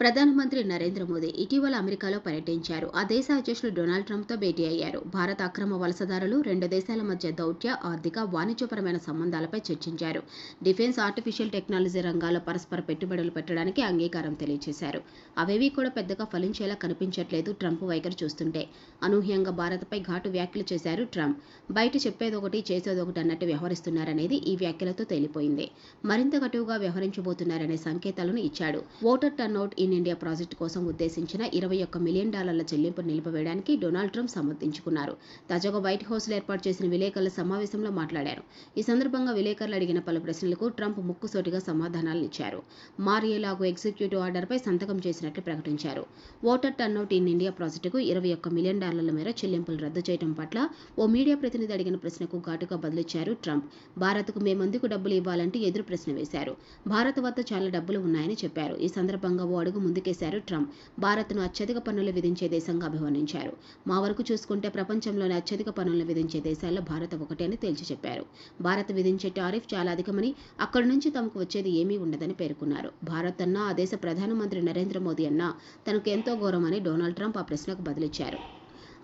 ప్రధానమంత్రి నరేంద్ర మోదీ ఇటీవల అమెరికాలో పర్యటించారు. ఆ దేశ అధ్యక్షులు డొనాల్డ్ ట్రంప్తో భేటీ అయ్యారు. భారత అక్రమ వలసదారులు రెండు దేశాల మధ్య దౌత్య ఆర్థిక వాణిజ్యపరమైన సంబంధాలపై చర్చించారు. డిఫెన్స్ ఆర్టిఫిషియల్ టెక్నాలజీ రంగాల్లో పరస్పర పెట్టుబడులు పెట్టడానికి అంగీకారం తెలియజేశారు. అవేవీ కూడా పెద్దగా ఫలించేలా కనిపించట్లేదు ట్రంప్ వైఖరి చూస్తుంటే. అనూహ్యంగా భారత్పై ఘాటు వ్యాఖ్యలు చేశారు ట్రంప్. బయట చెప్పేదొకటి చేసేదొకటి అన్నట్టు వ్యవహరిస్తున్నారనేది ఈ వ్యాఖ్యలతో తేలిపోయింది. మరింత కటువుగా వ్యవహరించబోతున్నారనే సంకేతాలను ఇచ్చాడు. Voter turnout in India project కోసం ఉద్దేశించిన ఇరవై ఒక్క మిలియన్ డాలర్ల చెల్లింపు నిలిపివేయడానికి డొనాల్డ్ ట్రంప్ సమర్థించుకున్నారు తాజాగా వైట్ హౌస్లో ఏర్పాటు చేసిన విలేకరుల సమావేశంలో మాట్లాడారు. ఈ సందర్భంగా విలేకరులు అడిగిన పలు ప్రశ్నలకు ట్రంప్ ముక్కుసోటిగా సమాధానాలనిచ్చారు. మారియలాగు ఎగ్జిక్యూటివ్ ఆర్డర్పై సంతకం చేసినట్లు ప్రకటించారు. ఓటర్ టర్నౌట్ ఇన్ ఇండియా ప్రాజెక్టుకు ఇరవై ఒక్క మిలియన్ డాలర్ల మేర చెల్లింపులు రద్దు చేయడం పట్ల ఓ మీడియా ప్రతినిధి అడిగిన ప్రశ్నకు ఘాటుగా బదులిచ్చారు ట్రంప్. భారత్కు మేమందుకు డబ్బులు ఇవ్వాలంటూ ఎదురు ప్రశ్న వేశారు. భారత్ వద్ద చాలా డబ్బులు ఉన్నాయని చెప్పారు. ఈ సందర్భంగా ఓ అడుగు ముందుకేశారు ట్రంప్. భారత్ను అత్యధిక పన్నులు విధించే దేశంగా అభివర్ణించారు. మా వరకు చూసుకుంటే ప్రపంచంలోనే అత్యధిక పన్నులు విధించే దేశాల్లో భారత్ ఒకటే అని తేల్చి చెప్పారు. భారత్ విధించే టారిఫ్ చాలా అధికమని అక్కడి నుంచి తమకు వచ్చేది ఏమీ ఉండదని పేర్కొన్నారు. భారత్ అన్నా ఆ దేశ ప్రధానమంత్రి నరేంద్ర మోదీ అన్నా తనకు ఎంతో ఘోరమని డొనాల్డ్ ట్రంప్ ఆ ప్రశ్నకు బదులిచ్చారు.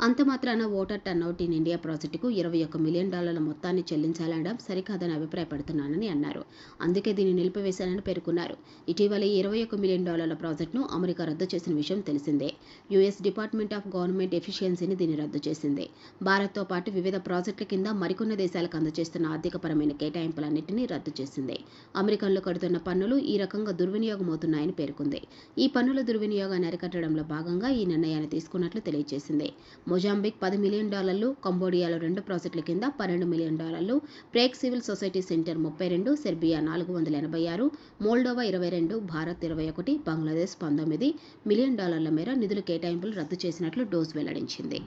అంత మాత్రాన ఓటర్ టర్నౌట్ ఇన్ ఇండియా ప్రాజెక్టుకు ఇరవై ఒక్క మిలియన్ డాలర్ల మొత్తాన్ని చెల్లించాలనడం సరికాదని అభిప్రాయపడుతున్నానని అన్నారు. అందుకే దీన్ని నిలిపివేశానని పేర్కొన్నారు. ఇటీవల ఇరవై ఒక్క మిలియన్ డాలర్ల ప్రాజెక్టును అమెరికా రద్దు చేసిన విషయం తెలిసిందే. యుఎస్ డిపార్ట్మెంట్ ఆఫ్ గవర్నమెంట్ ఎఫిషియన్సీని దీన్ని రద్దు చేసింది. భారత్తో పాటు వివిధ ప్రాజెక్టుల కింద మరికొన్ని దేశాలకు అందజేస్తున్న ఆర్థికపరమైన కేటాయింపులన్నింటినీ రద్దు చేసింది. అమెరికన్లు కడుతున్న పన్నులు ఈ రకంగా దుర్వినియోగమవుతున్నాయని పేర్కొంది. ఈ పన్నుల దుర్వినియోగాన్ని అరికట్టడంలో భాగంగా ఈ నిర్ణయాన్ని తీసుకున్నట్లు తెలియజేసింది. మొజాంబిక్ పది మిలియన్ డాలర్లు కంబోడియాలో రెండు ప్రాజెక్టుల కింద పన్నెండు మిలియన్ డాలర్లు ప్రేక్ సివిల్ సొసైటీ సెంటర్ ముప్పై రెండు సెర్బియా నాలుగు వందల ఎనభై ఆరు మోల్డోవా ఇరవై రెండు భారత్ ఇరవై ఒకటి బంగ్లాదేశ్ పంతొమ్మిది మిలియన్ డాలర్ల మేర నిధుల కేటాయింపులు రద్దు చేసినట్లు డోస్ వెల్లడించింది.